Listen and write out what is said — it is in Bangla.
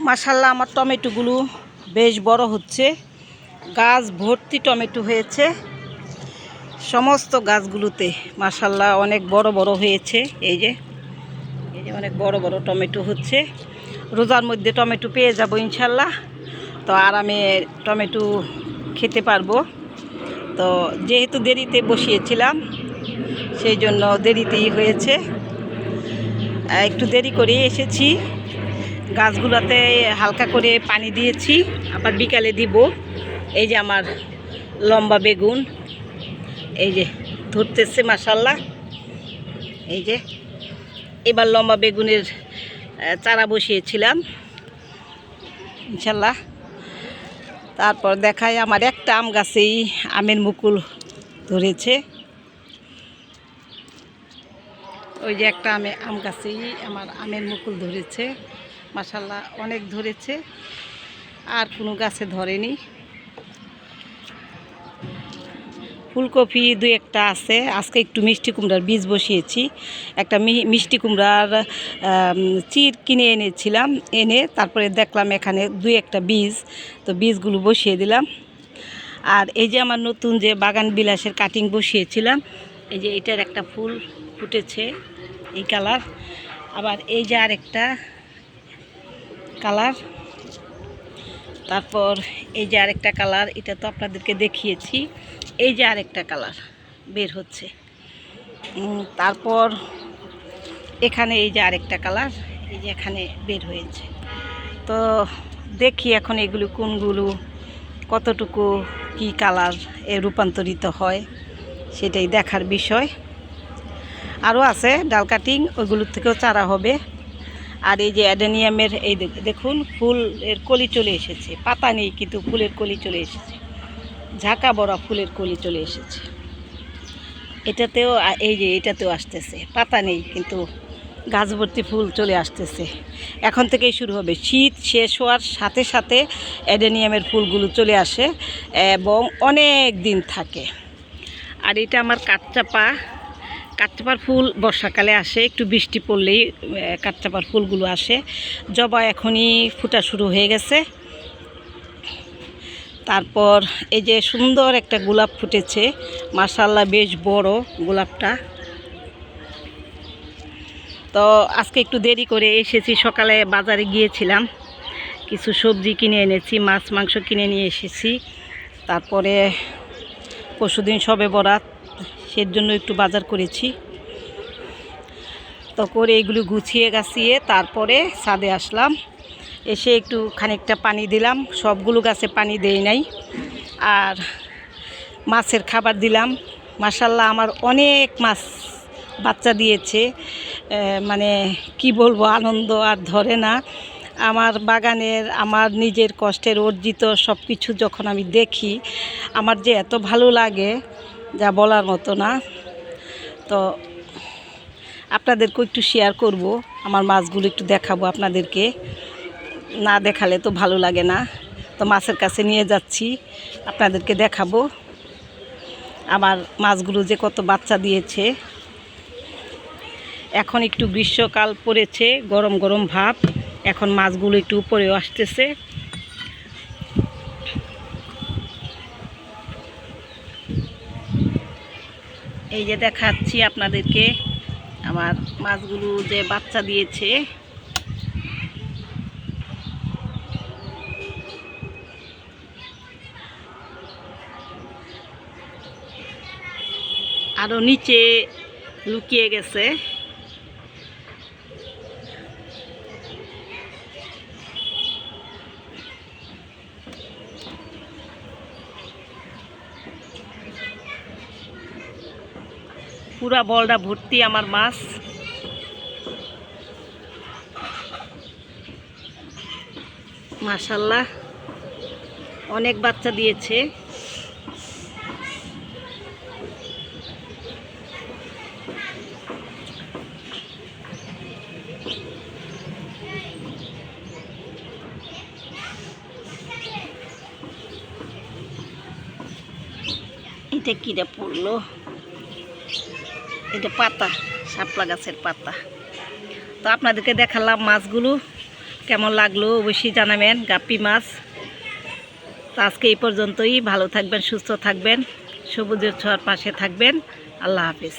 মাসাল্লাহ আমার টমেটোগুলো বেশ বড় হচ্ছে। গাছ ভর্তি টমেটো হয়েছে। সমস্ত গাছগুলোতে মাসাল্লাহ অনেক বড় বড় হয়েছে। এই যে এই যে অনেক বড় বড় টমেটো হচ্ছে। রোজার মধ্যে টমেটো পেয়ে যাব ইনশাল্লাহ তো আরামে টমেটো খেতে পারব। তো যেহেতু দেরিতে বসিয়েছিলাম, সেই জন্য দেরিতেই হয়েছে। একটু দেরি করে এসেছি। গাছগুলোতে হালকা করে পানি দিয়েছি। আবার বিকালে দিব। এই যে আমার লম্বা বেগুন। এই যে ধরতেছে মাসাল্লাহ এই যে এবার লম্বা বেগুনের চারা বসিয়েছিলাম। ইনশাল্লাহ। তারপর দেখায় আমার একটা আম গাছেই আমের মুকুল ধরেছে। ওই যে একটা আমে আম গাছেই আমার আমের মুকুল ধরেছে। মাসাল্লাহ অনেক ধরেছে। আর কোনো গাছে ধরেনি। ফুলকপি দুই একটা আছে। আজকে একটু মিষ্টি কুমড়ার বীজ বসিয়েছি। একটা মিষ্টি কুমড়ার চির কিনে এনেছিলাম, এনে তারপরে দেখলাম এখানে দুই একটা বীজ। তো বীজগুলো বসিয়ে দিলাম। আর এই যে আমার নতুন যে বাগান বিলাসের কাটিং বসিয়েছিলাম, এই যে এটার একটা ফুল ফুটেছে এই কালার আবার এই যে আরেকটা কালার। তারপর এই যে আরেকটা কালার, এটা তো আপনাদেরকে দেখিয়েছি। এই যে আরেকটা কালার বের হচ্ছে। তারপর এখানে এই যে আরেকটা কালার, এই যে এখানে বের হয়েছে। তো দেখি এখন এগুলো কোনগুলো, কতটুকু কি কালার এ রূপান্তরিত হয়, সেটাই দেখার বিষয়। আরও আছে ডাল কাটিং, ওইগুলোর থেকেও চারা হবে। আর এই যে অ্যাডেনিয়ামের এই দেখ- দেখুন ফুল এর কলি চলে এসেছে। পাতা নেই কিন্তু ফুলের কলি চলে এসেছে। ঝাঁকা বড় ফুলের কলি চলে এসেছে। এটাতেও এই যে এটাতেও আসতেছে। পাতা নেই কিন্তু গাছ ভর্তি ফুল চলে আসতেছে। এখন থেকেই শুরু হবে। শীত শেষ হওয়ার সাথে সাথে অ্যাডেনিয়ামের ফুলগুলো চলে আসে এবং অনেক দিন থাকে। আর এটা আমার কাঠচাপা কাঠচাপার ফুল বর্ষাকালে আসে একটু বৃষ্টি পড়লেই আহ, কাঠচাপার ফুলগুলো আসে। জবা এখনই ফুটা শুরু হয়ে গেছে। তারপর এই যে সুন্দর একটা গোলাপ ফুটেছে মাশাল্লাহ বেশ বড় গোলাপটা। তো আজকে একটু দেরি করে এসেছি সকালে বাজারে গিয়েছিলাম। কিছু সবজি কিনে এনেছি মাছ মাংস কিনে নিয়ে এসেছি। তারপরে পরশুদিন সবে বরাত। সের জন্য একটু বাজার করেছি। তো করে এগুলো গুছিয়ে গাছিয়ে তারপরে ছাদে আসলাম। এসে একটু খানিকটা পানি দিলাম। সবগুলো গাছে পানি দেই নাই। আর মাছের খাবার দিলাম। মাসাল্লাহ আমার অনেক মাছ বাচ্চা দিয়েছে। মানে কি বলব, আনন্দ আর ধরে না। আমার বাগানের, আমার নিজের কষ্টের অর্জিত সব কিছু যখন আমি দেখি, আমার যে এত ভালো লাগে যা বলার মতো না। তো আপনাদেরকেও একটু শেয়ার করব, আমার মাছগুলো একটু দেখাবো আপনাদেরকে। না দেখালে তো ভালো লাগে না। তো মাছের কাছে নিয়ে যাচ্ছি, আপনাদেরকে দেখাবো। আমার মাছগুলো যে কত বাচ্চা দিয়েছে। এখন একটু গ্রীষ্মকাল পড়েছে, গরম গরম ভাব। এখন মাছগুলো একটু উপরেও আসতেছে। এই যে দেখাচ্ছি আপনাদেরকে আমার মাছগুলো যে বাচ্চা দিয়েছে। আরও নিচে লুকিয়ে গেছে। পুরা বলটা ভর্তি আমার মাছ। মাশাল্লাহ অনেক বাচ্চা দিয়েছে। এটা কিরে পড়ল? এটা পাতা, শাপলা গাছের পাতা। তো আপনাদেরকে দেখালাম মাছগুলো, কেমন লাগল অবশ্যই জানাবেন, গাপ্পি মাছ। তো আজকে এই পর্যন্তই, ভালো থাকবেন, সুস্থ থাকবেন, সবুজের ছোঁয়ার পাশে থাকবেন, আল্লাহ হাফিজ।